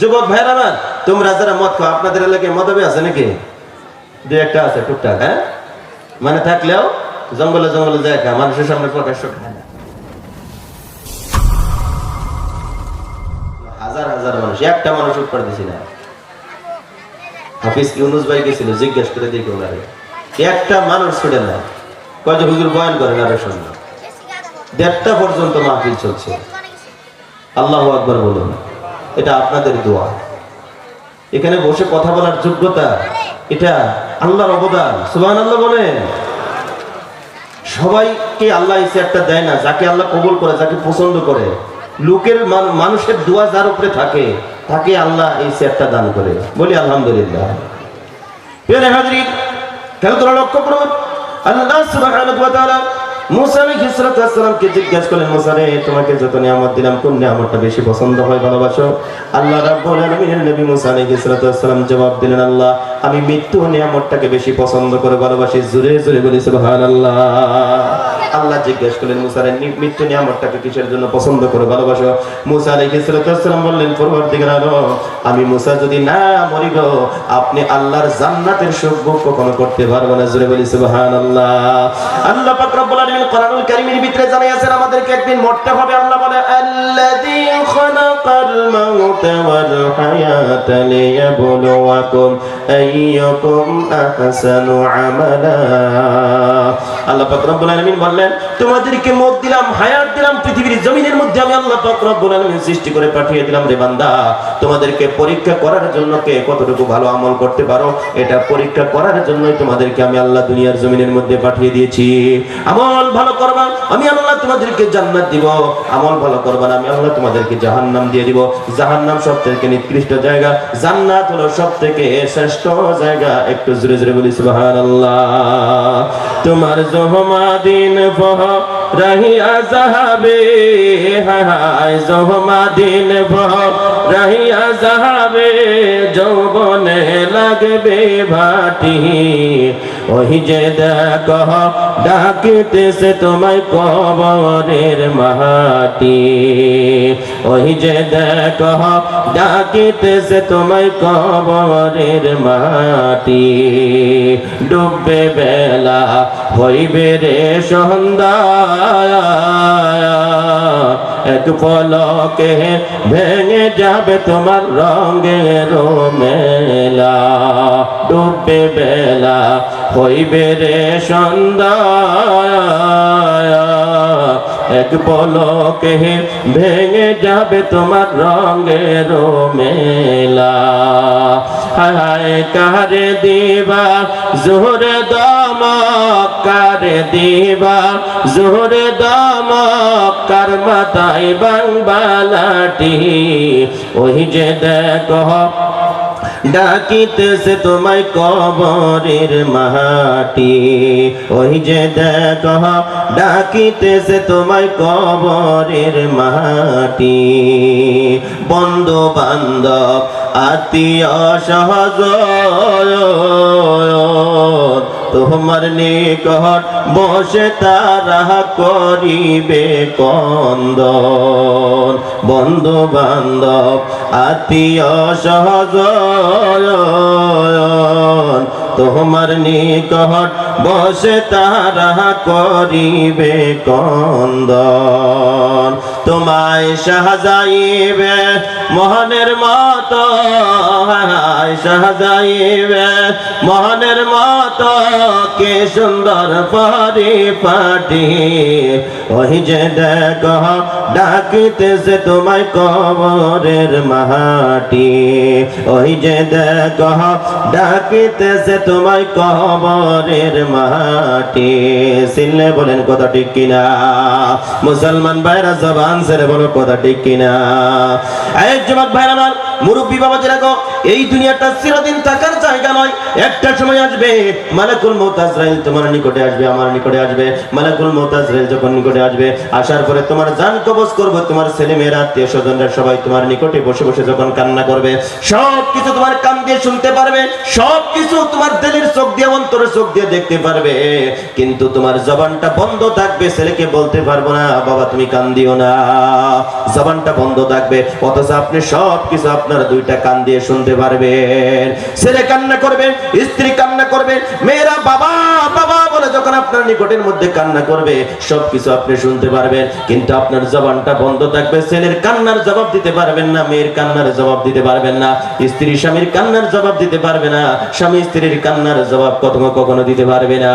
যুবক ভাইরা আমার তোমরা যারা মদ খাও, আপনাদের এলাকায় মদবে আছে নাকি? দু একটা আছে টুকটাক হ্যাঁ? মানে থাকলেও জঙ্গলে জঙ্গলে যায় খা, মানুষের সামনে প্রকাশ্য খায় না। মানুষ, একটা মানুষ উৎপাদ ভাই গেছিল, জিজ্ঞেস করে একটা মানুষ না। দেড়টা পর্যন্ত চলছে। আল্লাহ আকবর বলুন। এটা আপনাদের দোয়া। এখানে বসে কথা বলার যোগ্যতা, এটা আল্লাহর অবদান। সুবহান আল্লাহ বলেন। সবাইকে আল্লাহ এই চেয়ারটা দেয় না, যাকে আল্লাহ কবুল করে, যাকে পছন্দ করে। লোকের মানুষের দোয়া যার উপরে থাকে, তাকে আল্লাহ এই চেয়ারটা দান করে। বলি আলহামদুলিল্লাহ। লক্ষ্য করুন আল্লাহ ওয়া তাআলা মুসা আলাইহিস সালাতু ওয়াস সালামকে জিজ্ঞাসা করলেন, মুসা রে, তোমাকে যত নিয়ামত দিলাম, কোন নিয়ামতটা বেশি পছন্দ হয় ভালোবাসো? আল্লাহ রাব্বুল আলামিনের নবী মুসা জবাব দিলেন, আল্লাহ, আমি মৃত্যু নিয়ামতটাকে বেশি পছন্দ করে ভালোবাসি। জোরে জোরে বলি, সুবহানাল্লাহ। আল্লাহ জিজ্ঞেস করলেন, মুসা রে, নি- মৃত্যু নিয়ামতটাকে কিসের জন্য পছন্দ করে ভালোবাসো? মুসা আলাইহিস সালাতু ওয়াস সালাম বললেন পরবর্তীকার আমি মুসা যদি না মরি গো, আপনি আল্লাহর জান্নাতের সুখ কখনো করতে পারব না। জোরে বলি, সুবহানাল্লাহ। আল্লাহ পাক কোরআনুল ভিতরে জানাইয়াছেন আমাদেরকে একদিন মরতে হবে। আল্লাহ বলে খালাকাল ওয়াল হায়াতা লিয়াবলুয়াকুম আইয়ুকুম আহসানু আমালা আল্লাহ পাক রব্বুল আলামিন বললেন, তোমাদেরকে মত দিলাম, হায়াত দিলাম, পৃথিবীর জমিনের মধ্যে আমি আল্লাহ পাক রব্বুল আলামিন সৃষ্টি করে পাঠিয়ে দিলাম রে বান্দা। তোমাদেরকে পরীক্ষা করার জন্য কে কতটুকু ভালো আমল করতে পারো, এটা পরীক্ষা করার জন্যই তোমাদেরকে আমি আল্লাহ দুনিয়ার জমিনের মধ্যে পাঠিয়ে দিয়েছি। আমল ভালো করবা, আমি আল্লাহ তোমাদেরকে জান্নাত দিব। আমল ভালো করবা আমি আল্লাহ তোমাদেরকে জাহান্নাম দিয়ে দিব। জাহান্নাম সব থেকে নিকৃষ্ট জায়গা। জান্নাত হলো সব থেকে শ্রেষ্ঠ জায়গা। একটু জোরে জোরে বলি, সুবহানাল্লাহ। তোমার জহমা দিন ফহ রহিয়া যাবে হায় জহমা দিন ফহ রহিয়া যাবে যৌবনে লাগবে ভাটি। ওই যে দেখ, ডাকিতেছে তোমায় কবরের মাটি ওহি যে দেখ, ডাকিতেছে তোমায় কবরের মাটি ডুববে বেলা হইবে রে সন্ধ্যা। এক পলকে ভেঙে যাবে তোমার রঙের মেলা। ডুববে বেলা হইবে রে সন্ধ্যা এক পলকে ভেঙে যাবে তোমার রঙের মেলা। হায় কারে দিবা? জোরে দম কারে দিবা? জোরে দম কার মাথায় বাংবালাটি ওই যে দেখো, ডাকিতেছে তোমায় কবরের মাটি। ওই যে দেখ, ডাকিতেছে তোমায় কবরের মাটি। বন্ধু বান্ধব আত্মীয় সহজ তোমার নিকট বসে তারা করিবে কন্দন। বন্ধু বান্ধব আত্মীয় সহজ তোমার নিকট বসে তারা করিবে কন্দন। তোমায় সাহাযাইবে মোহনের মত সাহাযাইবে মোহনের মত কে সুন্দর পরিপাটি ওই যে দেখ, ডাকিতেছে তোমায় কবরের মাহাটি। ওই যে দেখ, ডাকিতেছে তোমায় কবরের মাটি সিনলে বলেন কথা ঠিক কিনা? মুসলমান ভাইরা, জবান সেরে বলো কথা ঠিক কিনা? এই যুবক ভাইরা আমার মুরব্বী বাবা যেরকম এই দুনিয়াটা চিরদিন থাকার জায়গা নয়। একটা সময় আসবে, মালাকুল মৌত আজরাইল তোমার নিকটে আসবে, আমার নিকটে আসবে। মালাকুল মৌত আজরাইল যখন নিকটে আসবে, আসার পরে তোমার জান কবজ করবে, তোমার ছেলে মেয়েরা, আত্মীয় স্বজনরা সবাই তোমার নিকটে বসে বসে যখন কান্না করবে সব কিছু তোমার কান দিয়ে শুনতে পারবে সব কিছু তোমার দিলের চোখ দিয়ে, অন্তরের চোখ দিয়ে দেখতে পারবে। কিন্তু তোমার জবানটা বন্ধ থাকবে, ছেলেকে বলতে পারব না, বাবা, তুমি কান দিও না। জবানটা বন্ধ থাকবে, অথচ আপনি সব কিছু আপনার দুইটা কান দিয়ে শুনতে পারবেন। ছেলে কান্না করবে স্ত্রী কান্না করবে মেয়েরা বাবা যখন আপনার নিকটের মধ্যে কান্না করবে, সবকিছু আপনি শুনতে পারবেন। কিন্তু আপনার জবানটা বন্ধ থাকবে, ছেলের কান্নার জবাব দিতে পারবেন না, মেয়ের কান্নার জবাব দিতে পারবেন না, স্ত্রী স্বামীর কান্নার জবাব দিতে পারবে না, স্বামী স্ত্রীর কান্নার জবাব কখনো কখনো দিতে পারবে না।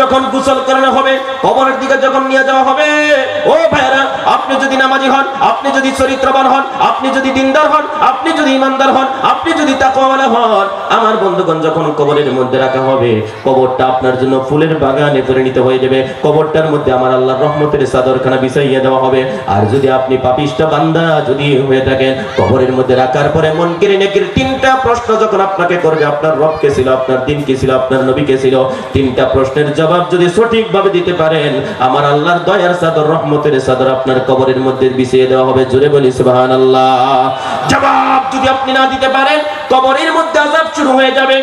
যখন গোসল করানো হবে, কবরের দিকে যখন নিয়ে যাওয়া হবে, ও ভাইরা আপনি যদি নামাজি হন, আপনি যদি চরিত্রবান হন, আপনি যদি দিনদার হন, আপনি যদি ইমানদার হন, আপনি যদি তাকওয়ালা হন, আমার বন্ধুগণ, যখন কবরের মধ্যে রাখা হবে, কবরটা আপনার জন্য ফুলের বাগানে পরিণত হয়ে যাবে। কবরটার মধ্যে আমার আল্লাহর রহমতের চাদরখানা বিছাইয়ে দেওয়া হবে। আর যদি আপনি পাপিষ্ট বান্দা যদি হয়ে থাকেন, কবরের মধ্যে রাখার পরে মন কেড়ে নেকির তিনটা প্রশ্ন যখন আপনাকে করবে, আপনার রব কে ছিল, আপনার দিন কে ছিল, আপনার নবী কে ছিল, তিনটা প্রশ্নের জবাব যদি সঠিকভাবে দিতে পারেন, আমার আল্লাহর দয়ার চাদর, রহমতের চাদর আপনার কবরের মধ্যে বিছিয়ে দেওয়া হবে। জোরে বলি, সুবহানাল্লাহ। জবাব যদি আপনি না দিতে পারেন, কবরের মধ্যে আযাব শুরু হয়ে যাবে।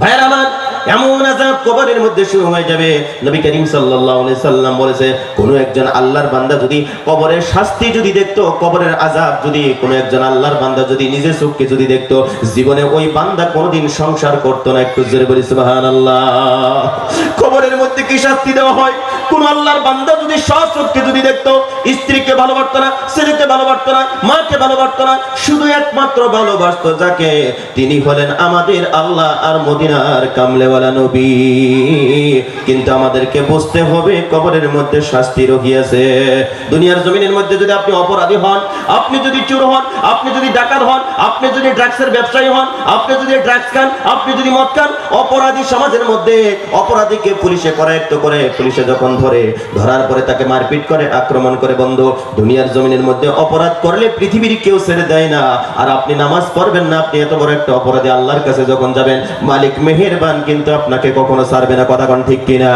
ভাইয়ের আমার এমন আযাব কবরের মধ্যে শুরু হয়ে যাবে। নবী করিম সাল্লাল্লাহু আলাইহি সাল্লাম বলেছে, কোন একজন আল্লাহর বান্দা যদি কবরের শাস্তি যদি দেখতো, কবরের আযাব যদি কোন একজন আল্লাহর বান্দা যদি নিজের চোখকে যদি দেখতো, জীবনে ওই বান্দা কোনোদিন সংসার করতো না। একটু জোরে বলি, সুবহানাল্লাহ। কবরের মধ্যে কি শাস্তি দেওয়া হয়? কোন আল্লাহর বান্দা যদি সচক্ষে যদি দেখতো, স্ত্রীকে ভালোবাসতো না, ছেলেকে ভালোবাসতো না, মাকে ভালোবাসতো না, শুধু একমাত্র ভালোবাসতো যাকে, তিনি হলেন আমাদের আল্লাহ আর মদিনার নবী। কিন্তু আমাদেরকে বুঝতে হবে কবরের মধ্যে শাস্তি রহিয়াছে। দুনিয়ার জমিনের মধ্যে যদি আপনি অপরাধী হন, আপনি যদি চোর হন, আপনি যদি ডাকাত হন, আপনি যদি ড্রাগসের ব্যবসায়ী হন, আপনি যদি ড্রাগস খান, আপনি যদি মদ খান, অপরাধী সমাজের মধ্যে অপরাধীকে পুলিশে করায়ত্ত করে পুলিশে যখন ধরে, ধরার পরে তাকে মারপিট করে, আক্রমণ করে বন্ধ। দুনিয়ার জমিনের মধ্যে অপরাধ করলে পৃথিবীর কেউ ছেড়ে দেয় না। আর আপনি নামাজ পড়বেন না, আপনি এত বড় একটা অপরাধী আল্লাহর কাছে যখন যাবেন, মালিক মেহেরবান, কিন্তু আপনাকে কখনো ছাড়বে না, কথা ঠিক কিনা?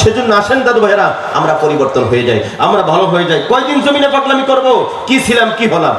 সেজন্য আসেন দাদু ভাইরা আমরা পরিবর্তন হয়ে যাই, আমরা ভালো হয়ে যাই। কয়দিন জমিনে পাগলামি করব? কি ছিলাম, কি হলাম?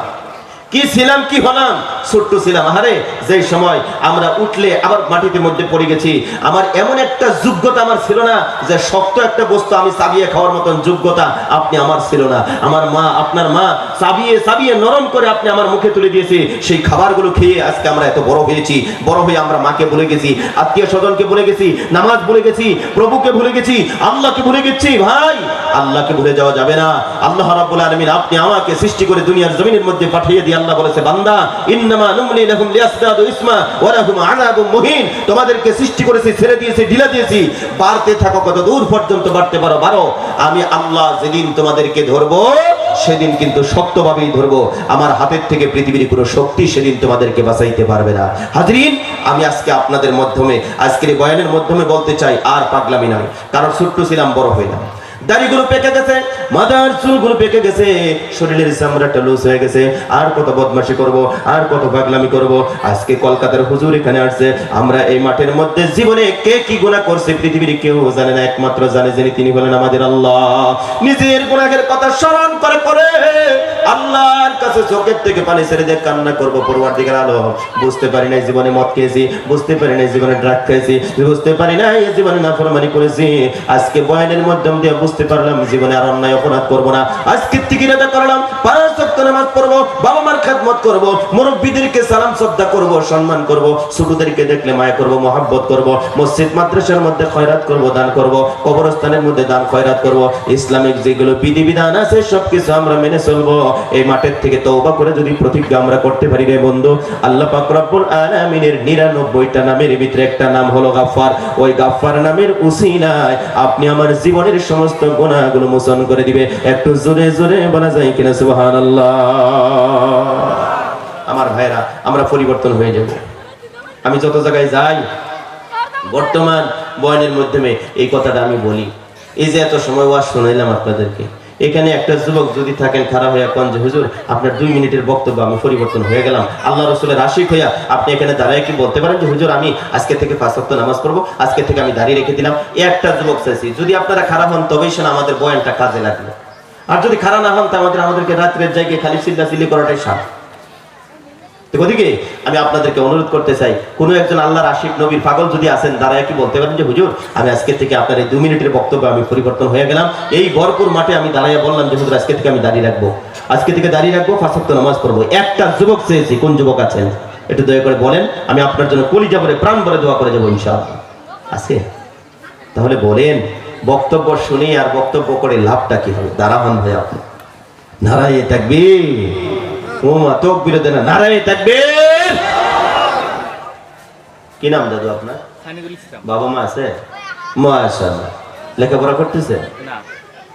কি ছিলাম, কি হলাম? ছোট্ট ছিলাম। আরে যে সময় আমরা উঠলে আবার মাটিতে মধ্যে পড়ে গেছি, আমার এমন একটা যোগ্যতা আমার ছিল না যে শক্ত একটা বস্তু আমি চাবিয়ে খাওয়ার মতন যোগ্যতা আপনি আমার ছিল না। আমার মা, আপনার মা চাবিয়ে চাবিয়ে নরম করে আপনি আমার মুখে তুলে দিয়েছে। সেই খাবারগুলো খেয়ে আজকে আমরা এত বড় হয়েছি। বড় হয়ে আমরা মাকে ভুলে গেছি, আত্মীয় স্বজনকে ভুলে গেছি, নামাজ ভুলে গেছি, প্রভুকে ভুলে গেছি, আল্লাহকে ভুলে গেছি। ভাই, আল্লাহকে ভুলে যাওয়া যাবে না। আল্লাহ রাব্বুল আলামিন আপনি আমাকে সৃষ্টি করে দুনিয়ার জমিনের মধ্যে পাঠিয়ে দিয়ে আল্লাহ বলেছে, বান্দা, ইন্নামা নুমলি লিয়াসদাদু ইসমা ওয়া আযাবুম মুহিন। তোমাদেরকে সৃষ্টি করেছি, ছেড়ে দিয়েছি, ঢিলা দিয়েছি। বাড়তে থাকো, কত দূর পর্যন্ত বাড়তে পারো আমি আল্লাহ যেদিন তোমাদেরকে সেদিন কিন্তু শক্তভাবেই আমার হাতের থেকে পৃথিবীর কোনো শক্তি সেদিন তোমাদেরকে বাঁচাইতে পারবে না। হাজরিন, আমি আজকে আপনাদের মাধ্যমে, আজকের এই বয়ানের মাধ্যমে বলতে চাই, আর পাগলামি নয় কারণ ছোট্ট ছিলাম, বড় হইলাম। দাড়িগুলো পেকে গেছে মাথার চুলগুলো পেকে গেছে, শরীরের চামড়াটা লুজ হয়ে গেছে। আর কত বদমাশি করব, আর কত পাগলামি করব। আজকে কলকাতার হুজুর এখানে আসছে। আমরা এই মাঠের মধ্যে জীবনে কে কি গুনাহ করছে পৃথিবীর কেউ জানে না, একমাত্র জানে যিনি, তিনি হলেন আমাদের আল্লাহ। নিজের গুনাহের কথা স্মরণ করে করে আল্লাহর কাছে চোখের থেকে পানি ছেড়ে দিয়ে কান্না করব পড়ুয়ার দিকে আলো। বুঝতে পারি নাই জীবনে মদ খেয়েছি, বুঝতে পারি নাই জীবনে ড্রাগ খেয়েছি, বুঝতে পারি নাই জীবনে নাফরমানি করেছি। আজকে বয়ানের মাধ্যম দিয়ে বুঝতে পারলাম জীবনে আর অন্যায় অপরাধ করব না। আজকে থেকে নেতা করলাম, পাঁচ ওয়াক্ত নামাজ পড়ব, বাবা মার খেদমত করব, মুরব্বীদেরকে সালাম, শ্রদ্ধা করব, সম্মান করব, ছোটদেরকে দেখলে মায়া করব, মহাব্বত করব, মসজিদ, মাদ্রাসার মধ্যে খয়রাত করব, দান করব, কবরস্থানের মধ্যে দান, খয়রাত করব, ইসলামিক যেগুলো বিধিবিধান আছে, সবকিছু আমরা মেনে চলবো। এই মাঠের থেকে তওবা করে যদি প্রতিজ্ঞা আমরা করতে পারি রে বন্ধু, আল্লাহ পাক রব্বুল আলামিনের 99টা নামের ভিতরে একটা নাম হলো গাফফার। ওই গাফফার নামের উসিলায় আপনি আমার জীবনের সমস্ত গুনাহগুলো মোচন করে দিবে। একটু জোরে জোরে বলা যায় কিনা সুহান আমার ভাইরা, আমরা পরিবর্তন হয়ে যাব। আমি যত জায়গায় যাই, বর্তমান বয়নের মাধ্যমে এই কথাটা আমি বলি। এই যে এত সময় ওয়াজ শোনাইলাম আপনাদেরকে এখানে একটা যুবক যদি থাকেন খারাপ হইয়া কন যে, হুজুর, আপনার দুই মিনিটের বক্তব্য আমি পরিবর্তন হয়ে গেলাম। আল্লাহ রসুলের আশিক হইয়া আপনি এখানে দাঁড়ায় কি বলতে পারেন যে, হুজুর, আমি আজকে থেকে পাঁচ সপ্তাহ নামাজ পড়ব, আজকে থেকে আমি দাঁড়িয়ে রেখে দিলাম। একটা যুবক চাইছি, যদি আপনারা খারাপ হন, তবেই শোনা আমাদের বয়ানটা কাজে লাগল আর যদি খারাপ না হন, তা আমাদের, আমাদেরকে রাত্রের জায়গায় খালি চিল্লা চিল্লি করাটাই সাপ ওদিকে আমি আপনাদেরকে অনুরোধ করতে চাই, কোনো একজন আল্লাহর আশিক নবীর পাগল যদি আছেন দাঁড়ায় কি বলতে পারেন যে, হুজুর, আমি আজকে থেকে আপনার এই দু মিনিটের বক্তব্য আমি পরিবর্তন হয়ে গেলাম। এই ভরপুর মাঠে আমি দাঁড়াইয়া বললাম যে, হুজুর, আজকে থেকে আমি দাঁড়িয়ে রাখব। আজকে থেকে দাঁড়িয়ে রাখব, ফাঁসক্ত নামাজ পড়ব। একটা যুবক চেয়েছি, কোন যুবক আছেন? একটু দয়া করে বলেন, আমি আপনার জন্য কলিজা বলে প্রাণ বলে দোয়া করে যাব ইনশাআল্লাহ। আছে? তাহলে বলেন, বক্তব্য শুনে আর বক্তব্য করে লাভটা কি হবে? দাঁড়াবান ভাই আপনি। নারায়ে থাকবে ও মা তোক বিরোধে না নারায়ে থাকবে কি নাম দাদু আপনার? বাবা মা আছে? মাশাআল্লাহ। লেখাপড়া করতেছে? না।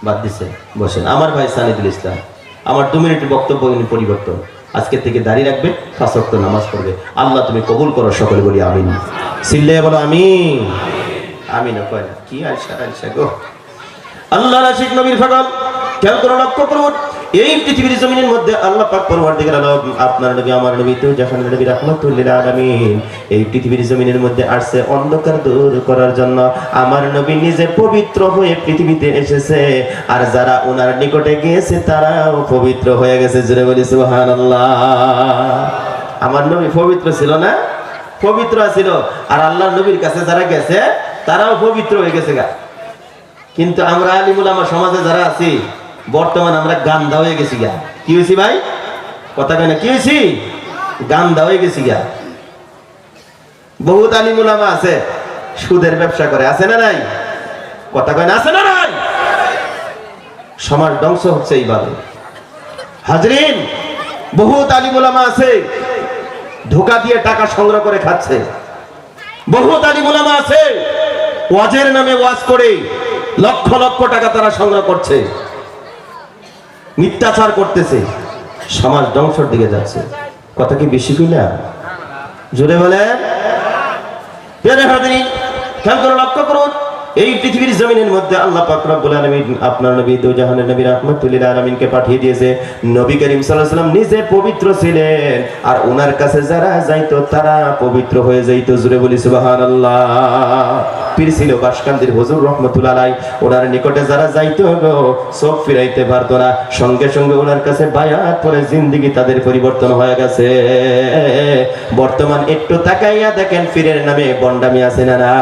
বাদ দিছে। বসেন। আমার ভাই সানিদুল ইসলাম। আমার দু মিনিটের বক্তব্য পরিবর্তন। আজকে থেকে দাঁড়িয়ে রাখবে ওয়াক্ত নামাজ পড়বে। আল্লাহ তুমি কবুল করো সকলে বলি আমিন। সিল্লে বলো আমিন। আমিন কয় কি আলসা আলসা গো। আল্লাহ রাশিক নবীর ফাগল। খেয়াল করে লক্ষ্য করুন। এই পৃথিবীর জমিনের মধ্যে আল্লাহ পাক পরবর্তীকার আপনার নবী, আমার নবী, তো যখন নবী, রাহমাতুল্লিল এই পৃথিবীর জমিনের মধ্যে আসছে অন্ধকার দূর করার জন্য। আমার নবী নিজে পবিত্র হয়ে পৃথিবীতে এসেছে। আর যারা ওনার নিকটে গিয়েছে, তারাও পবিত্র হয়ে গেছে। জুড়ে বলি, সুবহানাল্লাহ। আমার নবী পবিত্র ছিল না? পবিত্র ছিল। আর আল্লাহর নবীর কাছে যারা গেছে, তারাও পবিত্র হয়ে গেছে গা। কিন্তু আমরা আলিমুল আমার সমাজে যারা আছি বর্তমান আমরা গান্দা হয়ে গেছি গা। কি হয়েছি ভাই? কথা কেন কি হয়েছি? গান্দা হয়ে গেছি গা। বহুত আলিমুল আমা আছে, সুদের ব্যবসা করে, আছে না নাই? কথা কেন আছে না নাই? সমাজ ধ্বংস হচ্ছে এইভাবে। হাজরিন, বহুত আলিমুল আমা আছে, ধোকা দিয়ে টাকা সংগ্রহ করে খাচ্ছে। বহুত আলিমুল আমা আছে, ওয়াজের নামে ওয়াজ করে লক্ষ লক্ষ টাকা তারা সংগ্রহ করছে। মিথ্যাচার করতেছে। সমাজ ধ্বংসের দিকে যাচ্ছে। কথা কি বেশি কইলা? জোরে করে লক্ষ্য করুন, এই পৃথিবীর জমিনের মধ্যে আল্লাহ আপনার নবী দু জাহানের নবী রাহমাতুল লিল আলামিনকে পাঠিয়ে দিয়েছে। নবী করিম সাল্লাল্লাহু নিজে পবিত্র ছিলেন। আর ওনার কাছে যারা যাইতো, তারা পবিত্র হয়ে যাইতো। জুরে বলি সুবহানাল্লাহ। পীর ছিল বাসকান্দির হুজুর রহমতুল্লাহ ওনার নিকটে যারা যাইতো গো চোখ ফিরাইতে পারতো না। সঙ্গে সঙ্গে ওনার কাছে বায়াত পরে জিন্দিগি তাদের পরিবর্তন হয়ে গেছে। বর্তমান একটু তাকাইয়া দেখেন, পীরের নামে বন্ডামি আছে না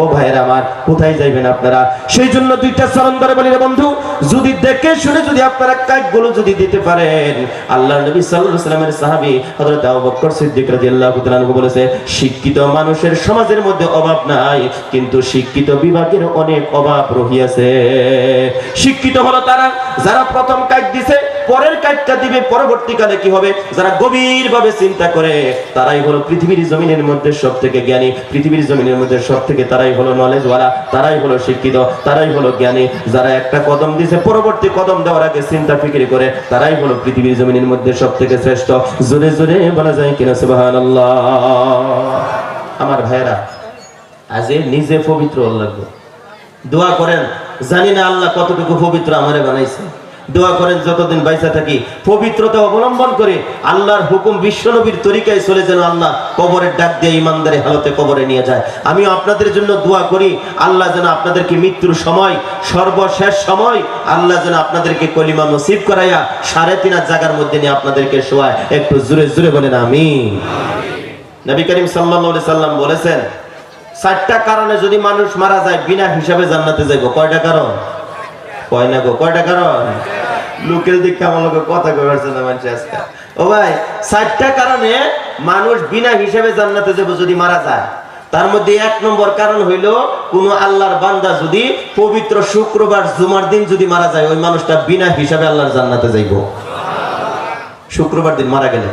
ও ভাইয়ের আমার, কোথায় যাইবেন আপনারা? সেই জন্য দুইটা চরণ ধরে বলি বন্ধু, যদি দেখে শুনে যদি আপনারা কাজগুলো যদি দিতে পারেন। আল্লাহ নবী সাল্লাল্লাহু সাল্লামের সাহাবী হযরত আবু বকর সিদ্দিক রাদিয়াল্লাহু তাআলা বলেছে, শিক্ষিত মানুষের সমাজের মধ্যে অভাব নাই, কিন্তু শিক্ষিত বিভাগের অনেক অভাব রহিয়াছে। শিক্ষিত হলো তারা, যারা প্রথম কাজ দিছে, পরের কাজটা দিবে, পরবর্তীকালে কি হবে? যারা গভীরভাবে চিন্তা করে, তারাই হলো পৃথিবীর জমিনের মধ্যে সব থেকে জ্ঞানী। পৃথিবীর জমিনের মধ্যে সব থেকে তারাই হলো নলেজওয়ালা তারাই হলো শিক্ষিত, তারাই হলো জ্ঞানী। যারা একটা কদম দিছে, পরবর্তী কদম দেওয়ার আগে চিন্তা ফিকিরি করে, তারাই হলো পৃথিবীর জমিনের মধ্যে সব থেকে শ্রেষ্ঠ। জোরে জোরে বলা যায় কিনা, সুবহানাল্লাহ। আমার ভাইরা আজ নিজে পবিত্র লাগবে দোয়া করেন, জানি না আল্লাহ কতটুকু পবিত্র আমারে বানাইছে। দোয়া করেন, যতদিন বাইসা থাকি, পবিত্রতা অবলম্বন করে আল্লাহর হুকুম বিশ্বনবীর তরিকায় চলে যেন আল্লাহ কবরের ডাক দিয়ে ইমানদারি হালতে কবরে নিয়ে যায়। আমিও আপনাদের জন্য দোয়া করি, আল্লাহ যেন আপনাদেরকে মৃত্যুর সময়, সর্বশেষ সময়, আল্লাহ যেন আপনাদেরকে কলিমা নসিব করাইয়া সাড়ে তিন জায়গার মধ্যে নিয়ে আপনাদেরকে শোয়ায়। একটু জোরে জুড়ে বলেন আমি নবী করিম সাল্লাল্লাহু সাল্লাম বলেছেন চারটা কারণে যদি মানুষ মারা যায়, বিনা হিসাবে জান্নাতে যাইব। কয়টা কারণ? কয় না গো, কয়টা কারণ? লোকের দিক লোক কথা কইছে না মানুষ আজকে। ও ভাই, চারটা কারণে মানুষ বিনা হিসাবে জান্নাতে যাব যদি মারা যায়। তার মধ্যে এক নম্বর কারণ হইল, কোন আল্লাহর বান্দা যদি পবিত্র শুক্রবার, জুমার দিন যদি মারা যায়, ওই মানুষটা বিনা হিসাবে আল্লাহর জান্নাতে যাইব। শুক্রবার দিন মারা গেলে।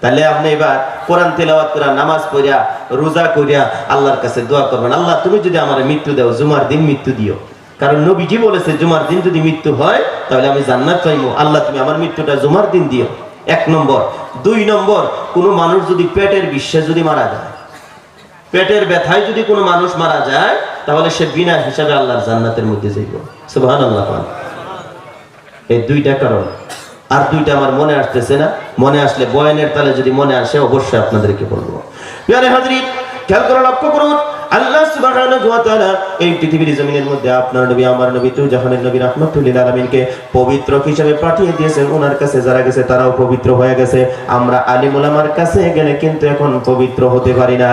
তাহলে আপনি এবার কোরআন তেলাওয়াত করা, নামাজ পড়িয়া রোজা করিয়া আল্লাহর কাছে দোয়া করবেন। আল্লাহ, তুমি যদি আমার মৃত্যু দাও, জুমার দিন মৃত্যু দিও। কারণ নবীজি বলেছে, জুমার দিন যদি মৃত্যু হয়, তাহলে আমি জান্নাত পাইবো আল্লাহ, তুমি আমার মৃত্যুটা জুমার দিন দিও। এক নম্বর। দুই নম্বর, কোনো মানুষ যদি পেটের বিশ্বে যদি মারা যায়, পেটের ব্যথায় যদি কোনো মানুষ মারা যায়, তাহলে সে বিনা হিসাবে আল্লাহর জান্নাতের মধ্যে যাইব। সুবহানাল্লাহ এই দুইটা কারণ। আর দুইটা আমার মনে আসতেছে না। মনে আসলে বয়ানের তালে যদি মনে আসে, অবশ্যই আপনাদেরকে বলব। প্রিয় হাজরিন, খেয়াল করে লক্ষ্য করুন, আল্লাহ সুবহানাহু ওয়া তাআলা এই পৃথিবীর জমিনের মধ্যে আপনার নবী, আমার নবী তুই জাহানের নবী আলামিনকে পবিত্র হিসেবে পাঠিয়ে দিয়েছেন। ওনার কাছে যারা গেছে তারাও পবিত্র হয়ে গেছে। আমরা আলিম ওলামার কাছে গেলে কিন্তু এখন পবিত্র হতে পারি না।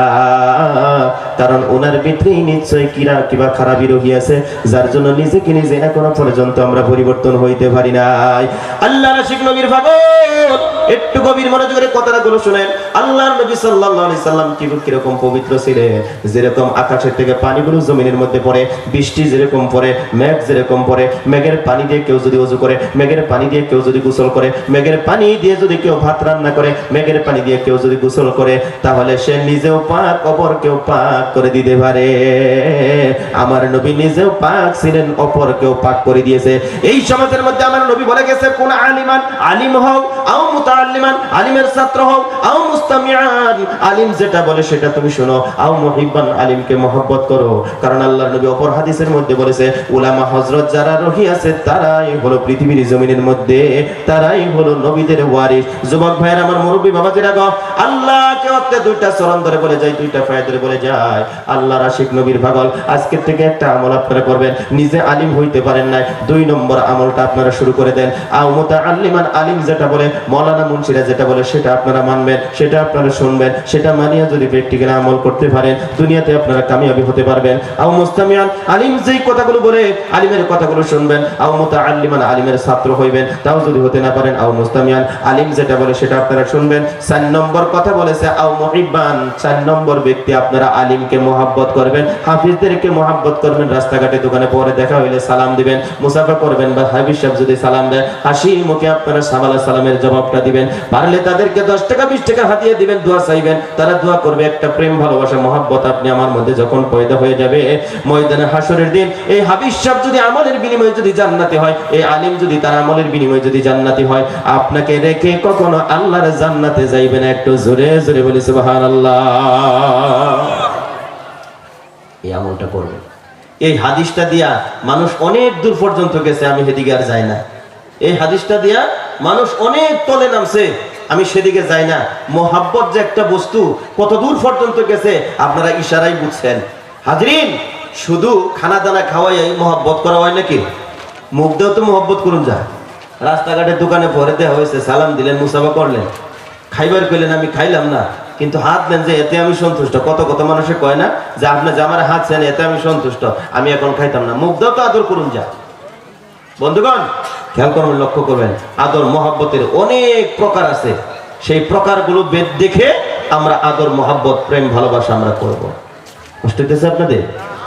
কারণ ওনার ভিতরেই নিশ্চয়ই কিরা কিবা খারাপই রহিয়াছে, যার জন্য নিজেকে নিজে এখনও পর্যন্ত আমরা পরিবর্তন হইতে পারি নাই। আল্লাহ রাশিক নবীর ভাগল একটু গভীর মনোযোগের কথাগুলো শুনেন। আল্লাহর নবী সাল্লাল্লাহু আলাইহি সাল্লাম কি কীরকম পবিত্র ছিলেন যেরকম আকাশের থেকে পানিগুলো জমিনের মধ্যে পড়ে, বৃষ্টি যেরকম পড়ে, মেঘ যেরকম পড়ে, মেঘের পানি দিয়ে কেউ যদি ওযু করে, মেঘের পানি দিয়ে কেউ যদি গোসল করে, মেঘের পানি দিয়ে যদি কেউ ভাত রান্না করে, মেঘের পানি দিয়ে কেউ যদি গোসল করে, তাহলে সে নিজেও পাক অপর কেউ পাক করে দিতে পারে। আমার নবী নিজেও পাক ছিলেন অপর কেউ পাক করে দিয়েছে। এই সমাজের মধ্যে আমার নবী বলে গেছে, কোন আলিমান, আলিম হও, আও মুতাআল্লিমান, আলিমের ছাত্র হও, আও মুস্তামিআন। আলিম যেটা বলে সেটা তুমি শোনো। আও মুহিব্বান আলিমকে মহব্বত করো। কারণ আল্লাহর নবী অপর হাদিসের মধ্যে বলেছে, উলামা হযরত যারা রহি আছে, তারাই হলো পৃথিবীর জমিনের মধ্যে, তারাই হলো নবীদের ওয়ারিস যুবক ভাইয়ের, আমার মুরব্বী বাবাজিরা গো আল্লাহকে অত্তে দুইটা চরণ ধরে বলে যায়, দুইটা পায়ে ধরে বলে যায়। আল্লাহর আশিক নবীর পাগল, আজকের থেকে একটা আমল আপনারা করবেন। নিজে আলিম হইতে পারেন নাই। দুই নম্বর আমলটা আপনারা শুরু করে দেন। আও মুতাআল্লিমান আলিম যেটা বলে মাওলানা মুন্সিরা যেটা বলে, সেটা আপনারা মানবেন, সেটা আপনারা শুনবেন, সেটা মানিয়া যদি প্র্যাকটিক্যাল আমল করতে পারেন, দুনিয়াতে আপনারা কামিয়াবি হতে পারবেন। আও মুস্তামিয়ান আলিম যেই কথাগুলো বলে, আলিমের কথাগুলো শুনবেন। আও মুতাআল্লিমান আলিমের ছাত্র হইবেন, তাও যদি হতে না পারেন, আও মুস্তামিয়ান আলিম যেটা বলে, সেটা আপনারা শুনবেন। চার নম্বর কথা বলেছে রাস্তাঘাটে দোকানে পরে দেখা হইলে সালাম দিবেন, মুসাফা করবেন বা সাহেব যদি সালাম হাসি মুখে আপনারা সালামের জবাবটা দিবেন, পারলে তাদেরকে দশ টাকা, বিশ টাকা হাতিয়ে দিবেন, দোয়া চাইবেন, তারা দোয়া করবে, একটা প্রেম, ভালোবাসা, মহাব্বত আপনি আমার মধ্যে যখন পয়দা হয়ে যাবে, ময়দানে হাসরের দিন, এই যদি আমলের বিনিময়ে যদি জান্নাতি হয়, এই আলিম যদি তার আমলের বিনিময়ে যদি জান্নাতি হয়, আপনাকে রেখে কখনো আল্লাহর জান্নাতে যাইবেন একটু জোরে জোরে বলি আমলটা করবে। এই হাদিসটা দিয়া মানুষ অনেক দূর পর্যন্ত গেছে, আমি সেদিকে আর যাই না। এই হাদিসটা দিয়া মানুষ অনেক তলে নামছে, আমি সেদিকে যাই না। মোহাব্বত যে একটা বস্তু কত দূর পর্যন্ত গেছে, আপনারা ইশারাই বুঝছেন। হাজরিন, শুধু খানা দানা খাওয়াই মোহাব্বত করা হয় নাকি? মুখ দেও তো মোহাব্বত করুন যা। রাস্তাঘাটের দোকানে ভরে দেওয়া হয়েছে, সালাম দিলেন, মুসাফা করলেন। খাইবার কইলেন, আমি খাইলাম না। কিন্তু হাত দেন যে, এতে আমি সন্তুষ্ট। কত কত মানুষে কয় না, যে আপনি যে আমার হাত চেন এতে আমি সন্তুষ্ট। আমি এখন খাইতাম না। দাও তো আদর করুন যা। বন্ধুগণ, খেয়াল করবেন লক্ষ্য করবেন, আদর মহাব্বতের অনেক প্রকার আছে। সেই প্রকারগুলো বেদ দেখে আমরা আদর, মহাব্বত, প্রেম, ভালোবাসা আমরা করব। হইতেছে আপনাদের?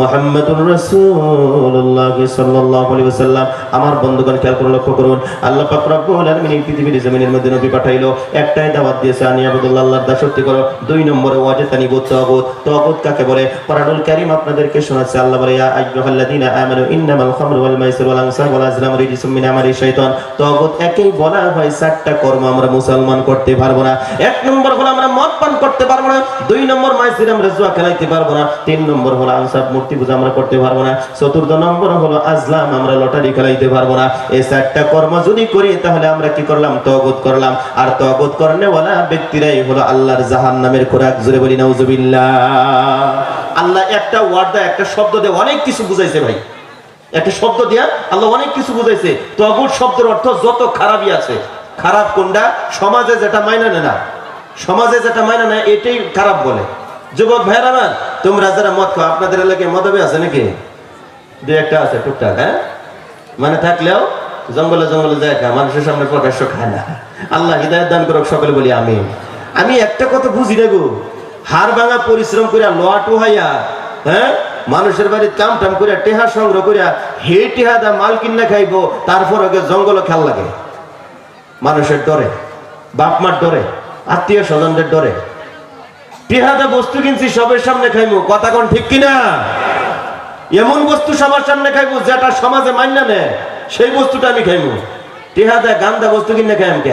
মুহাম্মাদুর রাসূলুল্লাহ সাল্লাল্লাহু আলাইহি ওয়াসাল্লাম। আমার বন্ধুগণ, খেয়াল করে লক্ষ্য করুন। আল্লাহ পাক রব্বুল আলামিন পৃথিবীর জমিনের মধ্যে নবী পাঠাইলো। একটাই দাওয়াত দিয়েছে, আনি আবুদুল্লাহ, আল্লাহর দাসত্ব করো। দুই নম্বরে, ওয়াজে তানিবুত, তাগুত। তাগুত কাকে বলে? কোরআনুল কারীম আপনাদেরকে শোনাচ্ছে। আল্লাহ বলে, ইয়া আইয়ুহাল্লাযীনা আমানু, ইন্নামাল খামরু ওয়াল মাইসির ওয়াল ওয়াল রিজসুম মিন আমালি শাইতান। একেই বলা হয়, চারটা কর্ম আমরা মুসলমান করতে পারব না। এক নম্বর হলো আমরা মদ পান করতে পারব না। দুই নম্বর মাইসির আমরা জুয়া খেলাইতে পারব না। তিন নম্বর হলো আনসাব মূর্তি পূজা আমরা করতে পারব না। চতুর্থ নম্বর হলো আজলাম, আমরা লটারি খেলাইতে পারব না। এই চারটা কর্ম যদি করি, তাহলে আমরা কি করলাম? তগত করলাম। আর তগত করনেওয়ালা ব্যক্তিরাই হলো আল্লাহর জাহান নামের খোরাক। জুড়ে বলি, নাউজুবিল্লাহ। আল্লাহ একটা ওয়ার্ড দেয়, একটা শব্দ দিয়ে, অনেক কিছু বুঝাইছে ভাই। একটা শব্দ দিয়া আল্লাহ অনেক কিছু বুঝাইছে। তগুট শব্দের অর্থ যত খারাপই আছে। খারাপ কোনটা? সমাজে যেটা মাইনা নেয় না। সমাজে যেটা মাইনা নেয়, এটাই খারাপ বলে। যুবক ভাইরা না, তোমরা যারা মদ খাও, আপনাদের এলাকায় মদবে আছে নাকি? দু একটা আছে টুকটাক হ্যাঁ? মানে থাকলেও জঙ্গলে জঙ্গলে যায় খা, মানুষের সামনে প্রকাশ্য খায় না। আল্লাহ হৃদয় দান করুক, সকলে বলি আমি আমি একটা কথা বুঝি না গো, হাড় ভাঙা পরিশ্রম করিয়া লোয়া টুহাইয়া হ্যাঁ? মানুষের বাড়ি কাম টাম করিয়া, টেহা সংগ্রহ করিয়া, হে টেহা দা মাল কিনা খাইবো, তারপর ওকে জঙ্গলে খেয়াল লাগে। মানুষের ডরে বাপ মার ডরে, আত্মীয় স্বজনদের ডরে। টেহাদা বস্তু কিনছি, সবের সামনে খাইবো কথা কোন ঠিক কিনা? এমন বস্তু সবার সামনে খাইবো যেটা সমাজে মান্য নেয়, সেই বস্তুটা আমি খাইবো টেহাদা গান্দা বস্তু কিনে খাইম কে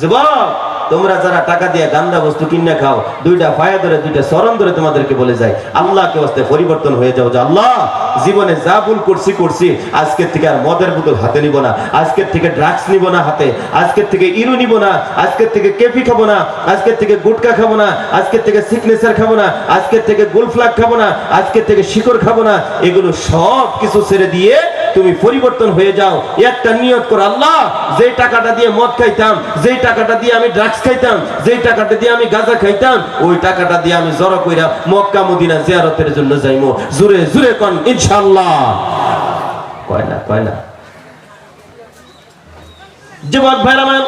যুবক! তোমরা যারা টাকা দিয়ে গান্দা বস্তু কিনে খাও, দুইটা ফায়া ধরে, দুইটা সরম ধরে তোমাদেরকে বলে যায়, আল্লাহকে হস্তে পরিবর্তন হয়ে যাও যে আল্লাহ, জীবনে যা ভুল করছি করছি, আজকের থেকে আর মদের বোতল হাতে নিব না, আজকের থেকে ড্রাগস নিব না হাতে, আজকের থেকে ইরু নিব না, আজকের থেকে কেফি খাব না, আজকের থেকে গুটকা খাব না, আজকের থেকে সিগনেচার খাব না, আজকের থেকে গোলফ্লাগ খাব না, আজকের থেকে শিকড় খাব না, এগুলো সব কিছু ছেড়ে দিয়ে তুমি পরিবর্তন হয়ে যাও। একটা নিয়ত করো, আল্লাহ যে টাকাটা দিয়ে মদ খাইতাম যে টাকাটা দিয়ে আমি ড্রাগস খাইতাম যে টাকাটা দিয়ে আমি গাঁজা খাইতাম, ওই টাকাটা দিয়ে আমি জড়ো কইরা মক্কা, মদিনা জিয়ারতের জন্য যাইমো। জুরে জুরে কন ইনশাল্লাহ কয় না কয় না। যুবক ভাইরা আমার